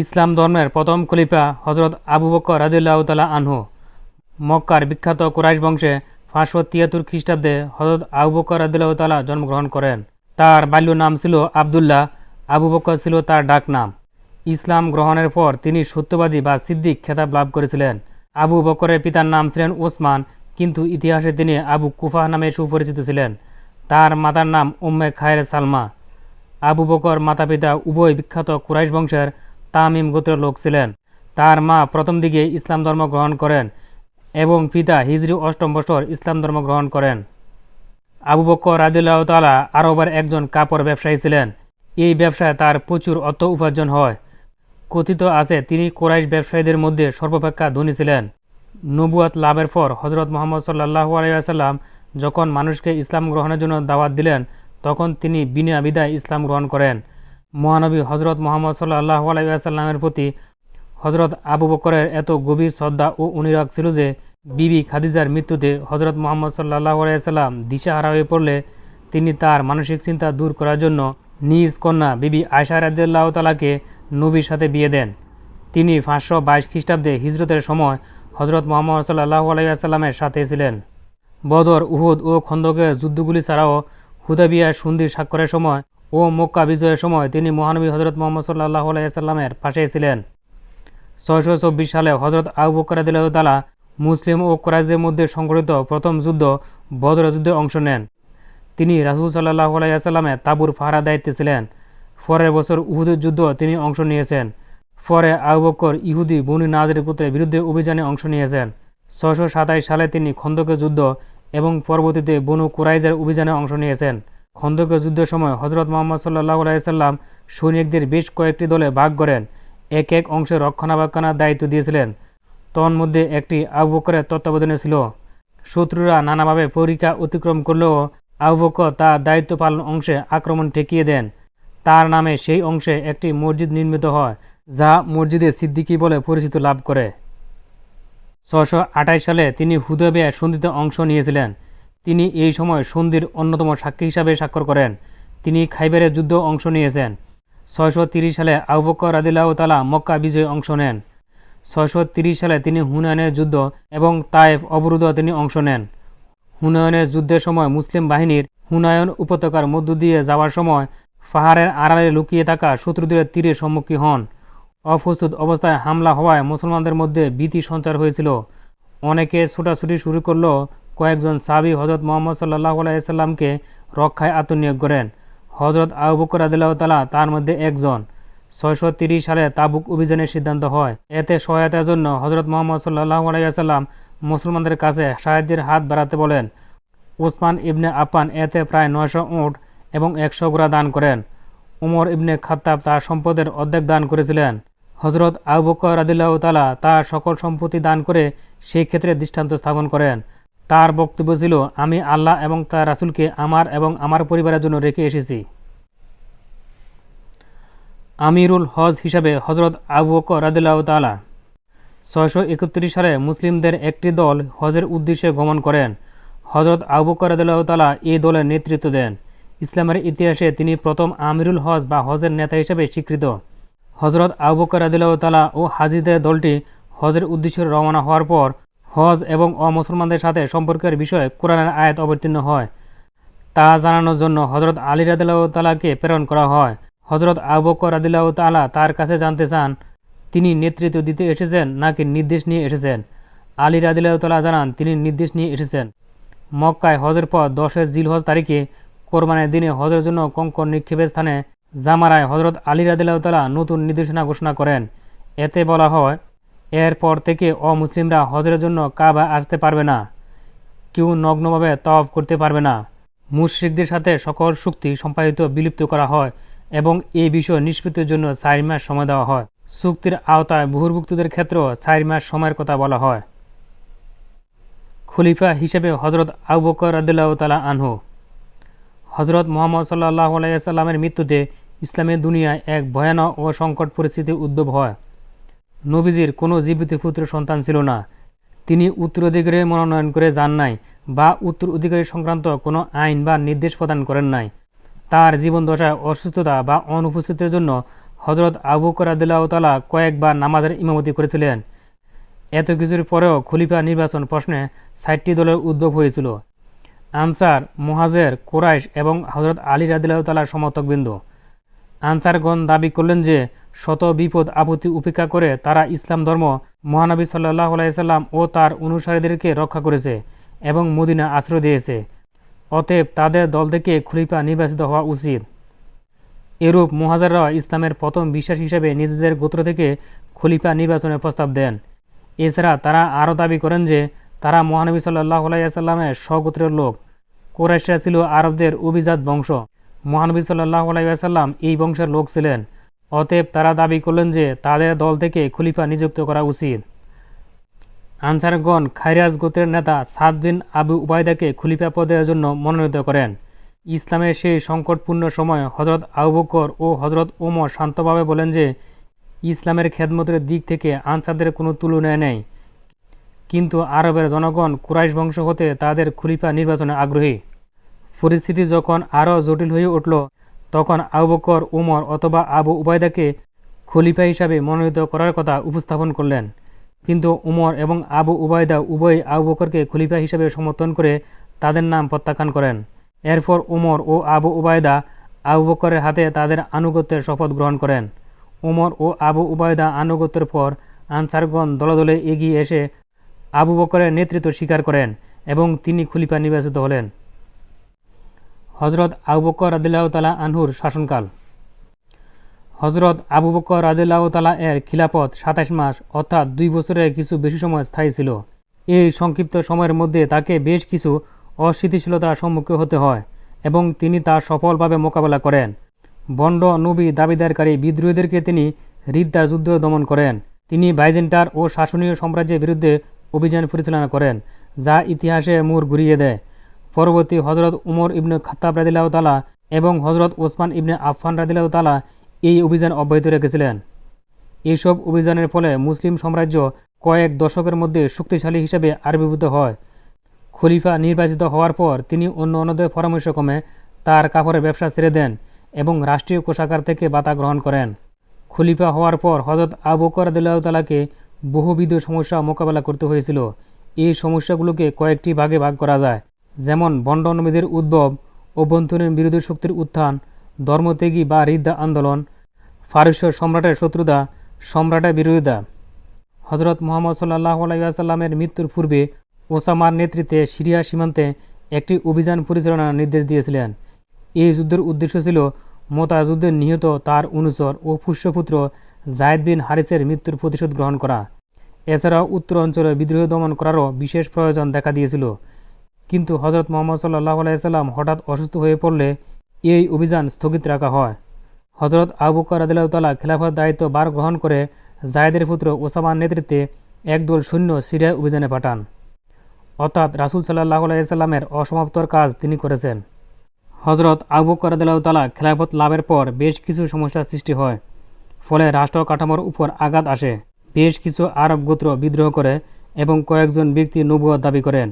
ইসলাম ধর্মের প্রথম খলিফা হজরত আবু বকর রাদিল্লাহ তালা আনহু। মক্কার বিখ্যাত কুরাইশ বংশে পাঁচশো তিয়াত্তর খ্রিস্টাব্দে হজরত আবু বকর রাদিল্লাহ তালা জন্মগ্রহণ করেন। তার বাল্য নাম ছিল আবদুল্লাহ, আবু বকর ছিল তার ডাক নাম। ইসলাম গ্রহণের পর তিনি সত্যবাদী বা সিদ্দিক খেতাব লাভ করেছিলেন। আবু বকরের পিতার নাম ছিলেন ওসমান, কিন্তু ইতিহাসে তিনি আবু কুফা নামে সুপরিচিত ছিলেন। তার মাতার নাম উম্মে খায়ের সালমা। আবু বকর মাতা পিতা উভয় বিখ্যাত কুরাইশ বংশের তামিম গোত্রের লোক ছিলেন। তার মা প্রথম দিকে ইসলাম ধর্ম গ্রহণ করেন এবং পিতা হিজরি অষ্টম বছর ইসলাম ধর্ম গ্রহণ করেন। আবু বকর রাদিল্লাহ তালা আরবের একজন কাপড় ব্যবসায়ী ছিলেন। এই ব্যবসায় তার প্রচুর অর্থ উপার্জন হয়। কথিত আছে, তিনি কোরাইশ ব্যবসায়ীদের মধ্যে সর্বাপেক্ষা ধনী ছিলেন। নবুয়াত লাভের পর হজরত মোহাম্মদ সাল্লাহু আলাইসাল্লাম যখন মানুষকে ইসলাম গ্রহণের জন্য দাওয়াত দিলেন, তখন তিনি বিনা বিদায় ইসলাম গ্রহণ করেন। মহানবী হজরত মোহাম্মদ সাল্লাহ আলাইসাল্লামের প্রতি হজরত আবু বকরের এত গভীর শ্রদ্ধা ও অনুরাগ ছিল যে বিবি খাদিজার মৃত্যুতে হজরত মোহাম্মদ সাল্লাহ আলাইসাল্লাম দিশাহারা হয়ে পড়লে তিনি তার মানসিক চিন্তা দূর করার জন্য নিজ কন্যা বিবি আয়সা রাদিল্লাহ তালাকে নবীর সাথে বিয়ে দেন। তিনি পাঁচশো বাইশ খ্রিস্টাব্দে হিজরতের সময় হজরত মোহাম্মদ সাল্লাহ আলাইসাল্লামের সাথে ছিলেন। বদর, উহুদ ও খন্দকের যুদ্ধগুলি ছাড়াও হুদাবিয়া সন্ধির স্বাক্ষরের সময় ও মক্কা বিজয়ের সময় তিনি মহানবী হজরত মোহাম্মদ সাল্লাহ আলাইসাল্লামের পাশেই ছিলেন। ছয়শো চব্বিশ সালে হজরত আবু বকর তালা মুসলিম ও কোরাইশদের মধ্যে সংঘটিত প্রথম যুদ্ধ বদর যুদ্ধে অংশ নেন। তিনি রাসুল সাল্লাহ আলাইসাল্লামের তাবুর ফাহারা দায়িত্বে ছিলেন। পরের বছর উহুদের যুদ্ধ তিনি অংশ নিয়েছেন। পরে আবু বকর ইহুদি বনি নাজের পুত্রের বিরুদ্ধে অভিযানে অংশ নিয়েছেন। ছয়শো সালে তিনি খন্দকের যুদ্ধ এবং পরবর্তীতে বনু কুরাইজের অভিযানে অংশ নিয়েছেন। খন্দকের যুদ্ধের সময় হজরত মোহাম্মদ সাল্লাহ আলাইসাল্লাম সৈনিকদের বেশ কয়েকটি দলে ভাগ করেন। এক এক অংশে রক্ষণাবেক্ষণার দায়িত্ব দিয়েছিলেন। তন্মধ্যে একটি আবু বকরের তত্ত্বাবধানে ছিল। শত্রুরা নানাভাবে পরীক্ষা অতিক্রম করলেও আবু বকর তার দায়িত্ব পালন অংশে আক্রমণ ঠেকিয়ে দেন। তার নামে সেই অংশে একটি মসজিদ নির্মিত হয়, যা মসজিদে সিদ্দিকি বলে পরিচিত লাভ করে। ছশো সালে তিনি হুদবিয়া সন্ধিতে অংশ নিয়েছিলেন। তিনি এই সময় সন্ধির অন্যতম সাক্ষী হিসাবে স্বাক্ষর করেন। তিনি খাইবারের যুদ্ধ অংশ নিয়েছেন। ছয়শো তিরিশ সালে আবুবকর রাদিল্লাহ তালা মক্কা বিজয়ে অংশ নেন। ছয়শো তিরিশ সালে তিনি হুনায়নের যুদ্ধ এবং তায়েফ অবরোধ তিনি অংশ নেন। হুনায়নের যুদ্ধের সময় মুসলিম বাহিনীর হুনায়ন উপত্যকার মধ্য দিয়ে যাওয়ার সময় পাহাড়ের আড়ালে লুকিয়ে থাকা শত্রুদের তীরের সম্মুখীন হন। অপ্রস্তুত অবস্থায় হামলা হওয়ায় মুসলমানদের মধ্যে ভীতি সঞ্চার হয়েছিল। অনেকে ছোটাছুটি শুরু করল কয়েকজন সাবি হজরত মোহাম্মদ সাল্লাহ আলাইসাল্লামকে রক্ষায় আত্মনিয়োগ করেন। হজরত আবু বকর আদিল্লাহ তালা তার মধ্যে একজন। ছয়শো তিরিশ সালে তাবুক অভিযানের সিদ্ধান্ত হয়। এতে সহায়তার জন্য হজরত মোহাম্মদ সাল্লাহ আলাইসাল্লাম মুসলমানদের কাছে সাহায্যের হাত বাড়াতে বলেন। উসমান ইবনে আপান এতে প্রায় নয়শো উঁট এবং একশো গোড়া দান করেন। উমর ইবনে খাত্তাব তার সম্পদের অর্ধেক দান করেছিলেন। হজরত আবু বকর রাদিল্লাহ তালা তার সকল সম্পত্তি দান করে সেই ক্ষেত্রে দৃষ্টান্ত স্থাপন করেন। তার বক্তব্য ছিল, আমি আল্লাহ এবং তার রাসুলকে আমার এবং আমার পরিবারের জন্য রেখে এসেছি। আমিরুল হজ হিসাবে হজরত আবু বকর রাদিল্লাহ তালা ছয়শো একত্রিশ সালে মুসলিমদের একটি দল হজের উদ্দেশ্যে গমন করেন। হজরত আবু বকর রাদিল্লাহ তালা এই দলের নেতৃত্ব দেন। ইসলামের ইতিহাসে তিনি প্রথম আমিরুল হজ বা হজের নেতা হিসেবে স্বীকৃত। হজরত আবু বকর তালা ও হাজিদের দলটি হজের উদ্দেশ্যে রওনা হওয়ার পর হজ এবং অমুসলমানদের সাথে সম্পর্কের বিষয়ে কোরআনের আয়াত অবতীর্ণ হয়। তা জানানোর জন্য হজরত আলী রাদিল্লাহ তালাকে প্রেরণ করা হয়। হজরত আবু বকর রাদিল্লাহ তালা তার কাছে জানতে চান, তিনি নেতৃত্ব দিতে এসেছেন নাকি নির্দেশ নিয়ে এসেছেন? আলী রাদিল্লাহ তালা জানান, তিনি নির্দেশ নিয়ে এসেছেন। মক্কায় হজের পর দশের জিল হজ তারিখে কোরবানের দিনে হজের জন্য কঙ্কর নিক্ষেপের স্থানে জামারায় হজরত আলী রাদিল্লাহ তালা নতুন নির্দেশনা ঘোষণা করেন। এতে বলা হয় এরপর থেকে অমুসলিমরা হজের জন্য কাবা আসতে পারবে না। কেউ নগ্নভাবে তফ করতে পারবে না। মুশ্রিকদের সাথে সকল শক্তি সম্পাদিত বিলুপ্ত করা হয় এবং এই বিষয় নিষ্পত্তির জন্য চার মাস সময় দেওয়া হয়। চুক্তির আওতায় বহির্ভুক্তদের ক্ষেত্রেও চার মাস সময়ের কথা বলা হয়। খলিফা হিসেবে হজরত আবু বকর তালা আনহু। হজরত মোহাম্মদ সাল্লাহ আলাইসাল্লামের মৃত্যুতে ইসলামের দুনিয়ায় এক ভয়ানক ও সংকট পরিস্থিতি উদ্ভব হয়। নবীজির কোনো জীবিত পুত্র সন্তান ছিল না। তিনি উত্তরাধিকারে মনোনয়ন করে যান নাই বা উত্তর অধিকারী সংক্রান্ত কোনো আইন বা নির্দেশ প্রদান করেন নাই। তার জীবন দশায় অসুস্থতা বা অনুপস্থিতির জন্য হজরত আবু করাদিল্লাহতালা কয়েকবার নামাজের ইমামতি করেছিলেন। এত কিছুর পরেও খলিফা নির্বাচন প্রশ্নে ষাটটি দলের উদ্ভব হয়েছিল। আনসার, মোহাজের, কোরাইশ এবং হজরত আলী রাদিল্লাহতালার সমর্থকবৃন্দ। আনসারগণ দাবি করলেন যে শত বিপদ আপত্তি উপেক্ষা করে তারা ইসলাম ধর্ম মহানবী সাল্লাহ আলাইসাল্লাম ও তার অনুসারীদেরকে রক্ষা করেছে এবং মদিনা আশ্রয় দিয়েছে। অতএব তাদের দল থেকে খলিফা নির্বাচিত হওয়া উচিত। এরূপ মহাজাররা ইসলামের প্রথম বিশ্বাস হিসেবে নিজেদের গোত্র থেকে খলিফা নির্বাচনের প্রস্তাব দেন। এছাড়া তারা আরও দাবি করেন যে তারা মহানবী সাল্লাহ আলাইসাল্লামের স্বগোত্রের লোক। কোরাইশরা ছিল আরবদের অভিজাত বংশ। মহানবী সাল্লাহ আলাইসাল্লাম এই বংশের লোক ছিলেন। অতএব তারা দাবি করলেন যে তাদের দল থেকে খলিফা নিযুক্ত করা উচিত। আনসারগণ খাইরাজ গোত্রের নেতা সাদ বিন আবু উবায়দাকে খলিফা পদের জন্য মনোনীত করেন। ইসলামের সেই সংকটপূর্ণ সময় হজরত আবুবকর ও হজরত ওমর শান্তভাবে বলেন যে, ইসলামের খেদমতের দিক থেকে আনসারদের কোনো তুলনায় নেই। কিন্তু আরবের জনগণ কুরাইশ বংশ হতে তাদের খলিফা নির্বাচনে আগ্রহী। পরিস্থিতি যখন আরও জটিল হয়ে উঠল তখন আবু বকর, উমর অথবা আবু উবায়দাকে খলিফা হিসাবে মনোনীত করার কথা উপস্থাপন করলেন। কিন্তু উমর এবং আবু উবায়দা উভয় আবু বকরকে খলিফা হিসাবে সমর্থন করে তাদের নাম প্রত্যাখ্যান করেন। এরপর উমর ও আবু উবায়দা আবু বকরের হাতে তাদের আনুগত্যের শপথ গ্রহণ করেন। উমর ও আবু উবায়দা আনুগত্যের পর আনসারগণ দলে দলে এগিয়ে এসে আবু বকরের নেতৃত্ব স্বীকার করেন এবং তিনি খলিফা নির্বাচিত হলেন। হজরত আবু বকর রাদিল্লাহ তালা আনহুর শাসনকাল। হজরত আবু বকর রাদিল্লাহ তালা এর খিলাফত সাতাশ মাস, অর্থাৎ দুই বছরের কিছু বেশি সময় স্থায়ী ছিল। এই সংক্ষিপ্ত সময়ের মধ্যে তাকে বেশ কিছু অস্থিতিশীলতার সম্মুখীন হতে হয় এবং তিনি তা সফলভাবে মোকাবেলা করেন। বন্ড নবী দাবিদারকারী বিদ্রোহীদেরকে তিনি হৃদ্দার যুদ্ধ দমন করেন। তিনি বাইজেন্টার ও শাসনীয় সাম্রাজ্যের বিরুদ্ধে অভিযান পরিচালনা করেন, যা ইতিহাসে মুর ঘুরিয়ে দেয়। পরবর্তী হজরত উমর ইবনে খাত্তাব রাদিল্লাহ তালা এবং হজরত ওসমান ইবনে আফফান রাদিল্লাহ তালা এই অভিযান অব্যাহত রেখেছিলেন। এইসব অভিযানের ফলে মুসলিম সাম্রাজ্য কয়েক দশকের মধ্যে শক্তিশালী হিসেবে আবির্ভূত হয়। খলিফা নির্বাচিত হওয়ার পর তিনি অন্য অন্যদের পরামর্শক্রমে তার কাপড়ের ব্যবসা ছেড়ে দেন এবং রাষ্ট্রীয় কোষাগার থেকে বাতা গ্রহণ করেন। খলিফা হওয়ার পর হজরত আবু করাদুল্লাহ তালাকে বহুবিধ সমস্যা মোকাবেলা করতে হয়েছিল। এই সমস্যাগুলোকে কয়েকটি ভাগে ভাগ করা যায়। যেমন বন্ডনবীদের উদ্ভব অভ্যন্তরীণ বিরোধী শক্তির উত্থান, ধর্মত্যাগী বা রিদ্দা আন্দোলন, ফারস্য সম্রাটের শত্রুতা, সম্রাটের বিরোধিতা। হজরত মোহাম্মদ সাল্লাহ আলাইসাল্লামের মৃত্যুর পূর্বে ওসামার নেতৃত্বে সিরিয়া সীমান্তে একটি অভিযান পরিচালনার নির্দেশ দিয়েছিলেন। এই যুদ্ধের উদ্দেশ্য ছিল মোতা নিহত তার অনুচর ও পুষ্যপুত্র জায়দ বিন হারিসের মৃত্যুর প্রতিশোধ গ্রহণ করা। এছাড়াও উত্তর অঞ্চলে বিদ্রোহ দমন করারও বিশেষ প্রয়োজন দেখা দিয়েছিল। কিন্তু হজরত মোহাম্মদ সাল্লাহ আলাইসাল্লাম হঠাৎ অসুস্থ হয়ে পড়লে এই অভিযান স্থগিত রাখা হয়। হজরত আবু কারাদিল্লাহতালা খেলাফত দায়িত্ব বার গ্রহণ করে জায়দের পুত্র ওসামার নেতৃত্বে একদল সৈন্য সিরিয়ায় অভিযানে পাঠান। অর্থাৎ রাসুল সাল্লাহ আলাইসাল্লামের অসমাপ্তর কাজ তিনি করেছেন। হজরত আবু কারাদিল্লাহতালা খেলাফত লাভের পর বেশ কিছু সমস্যার সৃষ্টি হয়, ফলে রাষ্ট্র কাঠামোর উপর আঘাত আসে। বেশ কিছু আরব গোত্র বিদ্রোহ করে এবং কয়েকজন ব্যক্তি নবুয়ার দাবি করেন।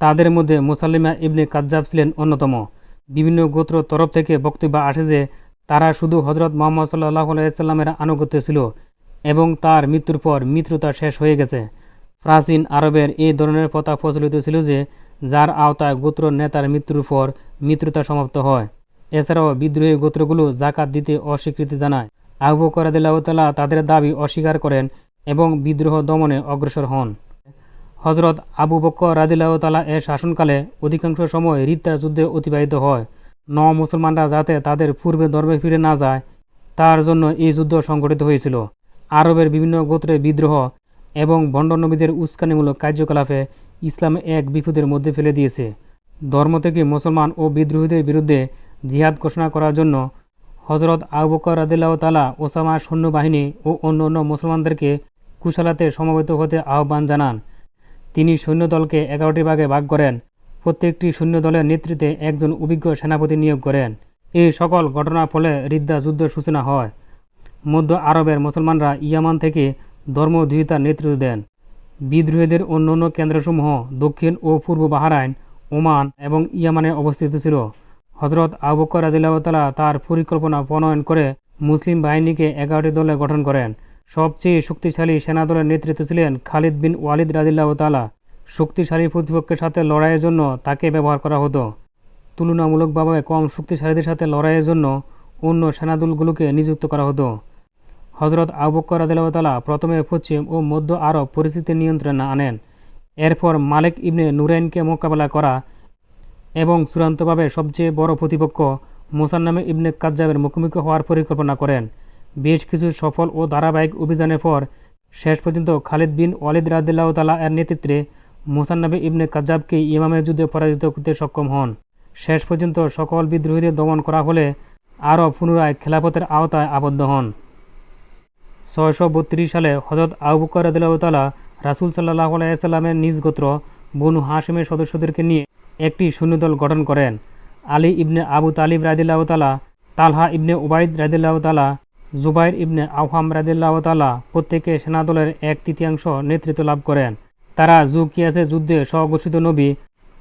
তাদের মধ্যে মুসাল্লিমা ইবনে কাজ্জাব ছিলেন অন্যতম। বিভিন্ন গোত্র তরফ থেকে বক্তব্য আসে যে, তারা শুধু হজরত মোহাম্মদ সাল্লাহ আলাইসাল্লামের আনুগত্য ছিল এবং তার মৃত্যুর পর মিত্রতা শেষ হয়ে গেছে। প্রাচীন আরবের এই ধরনের প্রথা প্রচলিত ছিল যে, যার আওতায় গোত্র নেতার মৃত্যুর পর মিত্রতা সমাপ্ত হয়। এছাড়াও বিদ্রোহী গোত্রগুলো জাকাত দিতে অস্বীকৃতি জানায়। আবু করাদিল্লাহতালা তাদের দাবি অস্বীকার করেন এবং বিদ্রোহ দমনে অগ্রসর হন। হজরত আবু বক্কর রাদিল্লাহতালা এর শাসনকালে অধিকাংশ সময় রিত্তা যুদ্ধে অতিবাহিত হয়। ন মুসলমানরা যাতে তাদের পূর্বে ধর্মে ফিরে না যায়, তার জন্য এই যুদ্ধ সংঘটিত হয়েছিল। আরবের বিভিন্ন গোত্রে বিদ্রোহ এবং ভণ্ডনবীদের উস্কানিমূলক কার্যকলাপে ইসলাম এক বিপদের মধ্যে ফেলে দিয়েছে। ধর্ম থেকে মুসলমান ও বিদ্রোহীদের বিরুদ্ধে জিহাদ ঘোষণা করার জন্য হজরত আবু রাদিল্লাহ তালা ওসামা সৈন্যবাহিনী ও অন্য অন্য মুসলমানদেরকে কুশালাতে সমবেত হতে আহ্বান জানান। তিনি সৈন্যদলকে এগারোটি ভাগে ভাগ করেন। প্রত্যেকটি সৈন্যদলের নেতৃত্বে একজন অভিজ্ঞ সেনাপতি নিয়োগ করেন। এই সকল ঘটনার ফলে রিদ্দা যুদ্ধ সূচনা হয়। মধ্য আরবের মুসলমানরা ইয়ামান থেকে ধর্মদ্বিতার নেতৃত্ব দেন। বিদ্রোহীদের অন্য অন্য কেন্দ্রসমূহ দক্ষিণ ও পূর্ব বাহারাইন, ওমান এবং ইয়ামানে অবস্থিত ছিল। হজরত আবুকর রাজিল্লাহতালা তার পরিকল্পনা প্রণয়ন করে মুসলিম বাহিনীকে এগারোটি দলে গঠন করেন। সবচেয়ে শক্তিশালী সেনাদলের নেতৃত্ব ছিলেন খালিদ বিন ওয়ালিদ রাদিল্লাহ তালা শক্তিশালী প্রতিপক্ষের সাথে লড়াইয়ের জন্য তাকে ব্যবহার করা হতো। তুলনামূলকভাবে কম শক্তিশালীদের সাথে লড়াইয়ের জন্য অন্য সেনাদলগুলোকে নিযুক্ত করা হতো। হজরত রাদিল্লাহ তালা প্রথমে পশ্চিম ও মধ্য আরব পরিস্থিতি নিয়ন্ত্রণে আনেন। এরপর মালিক ইবনে নুরাইনকে মোকাবেলা করা এবং চূড়ান্তভাবে সবচেয়ে বড় প্রতিপক্ষ মোসান্নামে ইবনে কাজ্জাবের মুখোমুখি হওয়ার পরিকল্পনা করেন। বেশ কিছু সফল ও ধারাবাহিক অভিযানের পর শেষ পর্যন্ত খালিদ বিন ওয়ালিদ রাদিল্লাহ তালা এর নেতৃত্বে মোসান্নাবে ইবনে কাজাবকে ইমামের যুদ্ধে পরাজিত করতে সক্ষম হন। শেষ পর্যন্ত সকল বিদ্রোহীদের দমন করা হলে আরও পুনরায় খেলাফতের আওতায় আবদ্ধ হন। ছয়শো বত্রিশ সালে হজরত আবুকর রাদিল্লাহতালা রাসুল সাল্লাহ আলাইসাল্লামের নিজ গোত্র বনু হাসিমের সদস্যদেরকে নিয়ে একটি সৈন্যদল গঠন করেন। আলী ইবনে আবু তালিব রাদিল্লাহতালা তালহা ইবনে উবাইদ রাদিল্লাহতালা জুবাইর ইবনে আহহাম রাদিল্লাহতালা প্রত্যেকে সেনাদলের এক তৃতীয়াংশ নেতৃত্ব লাভ করেন। তারা জুকিয়াসে যুদ্ধে স্বঘোষিত নবী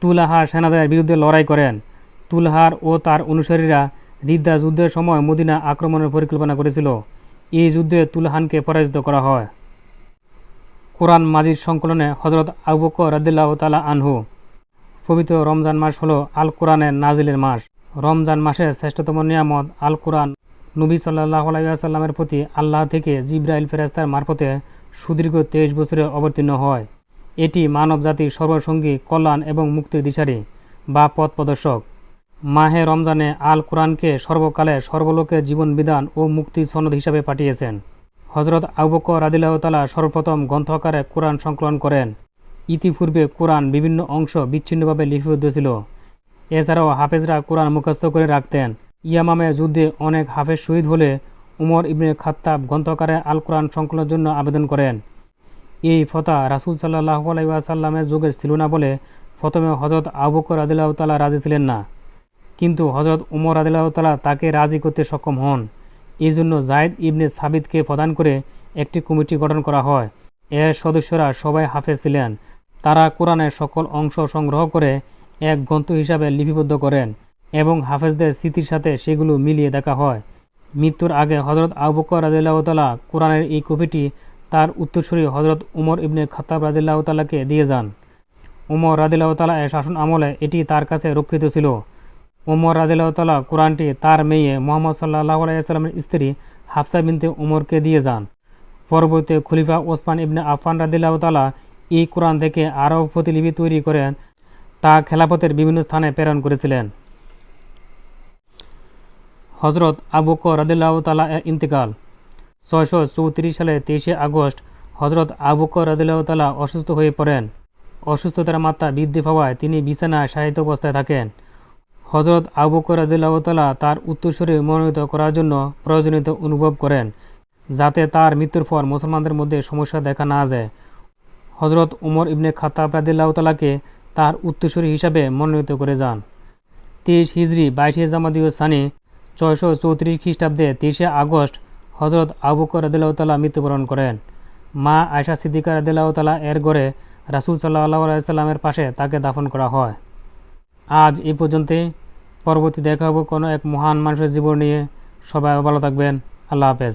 তুলাহার সেনাদের বিরুদ্ধে লড়াই করেন। তুলহার ও তার অনুসারীরা রিদ্দা যুদ্ধের সময় মদিনা আক্রমণের পরিকল্পনা করেছিল। এই যুদ্ধে তুলহানকে পরাজিত করা হয়। কোরআন মাজিদ সংকলনে হজরত আবুক রাদিল্লাহ তালা আনহু, পবিত্র রমজান মাস হল আল কোরআনের নাজিলের মাস। রমজান মাসের শ্রেষ্ঠতম নিয়ামত আল কোরআন নবী সাল্লাহ আলাইসাল্লামের প্রতি আল্লাহ থেকে জিব্রাইল ফেরাস্তার মারফতে সুদীর্ঘ তেইশ বছরে অবতীর্ণ হয়। এটি মানব জাতির সর্বসঙ্গী কল্যাণ এবং মুক্তির দিশারি বা পথ প্রদর্শক। মাহে রমজানে আল কোরআনকে সর্বকালে সর্বলোকের জীবন বিধান ও মুক্তি সনদ হিসাবে পাঠিয়েছেন। হজরত আবুক রাদিল্লাহতালা সর্বপ্রথম গ্রন্থকারে কোরআন সংকলন করেন। ইতিপূর্বে কোরআন বিভিন্ন অংশ বিচ্ছিন্নভাবে লিপিবদ্ধ ছিল। এছাড়াও হাফেজরা কোরআন মুখস্থ করে রাখতেন। ইয়ামামে যুদ্ধে অনেক হাফেজ শহীদ হলে উমর ইবনে খাত্তাব গ্রন্থকারে আল কোরআন সংকলনের জন্য আবেদন করেন। এই ফতা রাসুল সাল্লাহ আলাইসাল্লামের যুগের ছিল না বলে প্রথমে হজরত আবুকর আদিল্লাহ তালা রাজি ছিলেন না। কিন্তু হজরত উমর আদিল্লাহ তালা তাকে রাজি করতে সক্ষম হন। এই জন্য জায়দ ইবনে সাবিদকে প্রদান করে একটি কমিটি গঠন করা হয়। এর সদস্যরা সবাই হাফেজ ছিলেন। তারা কোরআনের সকল অংশ সংগ্রহ করে এক গ্রন্থ হিসাবে লিপিবদ্ধ করেন। এবং হাফেজদের স্মৃতির সাথে সেগুলো মিলিয়ে দেখা হয়। মৃত্যুর আগে হজরত আবুকর রাদিল্লাহতালা কোরআনের এই কপিটি তার উত্তরসূরি হজরত উমর ইবনে খত্তাব রাদিল্লাহতালাকে দিয়ে যান। উমর রাদিল্লাহতালা এর শাসন আমলে এটি তার কাছে রক্ষিত ছিল। উমর রাদিল্লাহতালা কোরআনটি তার মেয়ে মোহাম্মদ সাল্লাহ আলাইসাল্লামের স্ত্রী হাফসা বিনতে উমরকে দিয়ে যান। পরবর্তী খলিফা ওসমান ইবনে আফান রাদিল্লাহতালা এই কোরআন থেকে আরও প্রতিলিপি তৈরি করেন তা খেলাপথের বিভিন্ন স্থানে প্রেরণ করেছিলেন। হজরত আবুক রাদিল্লাহ তালা এর ইন্তেকাল। ছয়শো চৌত্রিশ সালে তেইশে আগস্ট হজরত আবুক রাদিল্লাহ তালা অসুস্থ হয়ে পড়েন। অসুস্থতার মাত্রা বৃদ্ধি পাওয়ায় তিনি বিছানায় সাহিত্য অবস্থায় থাকেন। হজরত আবুক রাদিল্লাহ তালা তার উত্তরস্বরে মনোনীত করার জন্য প্রয়োজনীয়তা অনুভব করেন, যাতে তার মৃত্যুর পর মুসলমানদের মধ্যে সমস্যা দেখা না যায়। হজরত উমর ইবনে খাতাব রাদিল্লাহ তালাকে তার উত্তরসূরি হিসাবে মনোনীত করে যান। তেইশ হিজড়ি বাইশে জামাদিউ সানি ছয়শো চৌত্রিশ খ্রিস্টাব্দে তিরিশে আগস্ট হজরত আবুকর আদিল্লাহতালা মৃত্যুবরণ করেন। মা আয়সা সিদ্দিকার আদিল্লাহতালা এর গড়ে রাসুল সাল্লাহ আলাইসাল্লামের পাশে তাকে দাফন করা হয়। আজ এ পর্যন্তই। পরবর্তী দেখা হব কোনো এক মহান মানুষের জীবন নিয়ে। সবাই ভালো থাকবেন। আল্লাহ হাফেজ।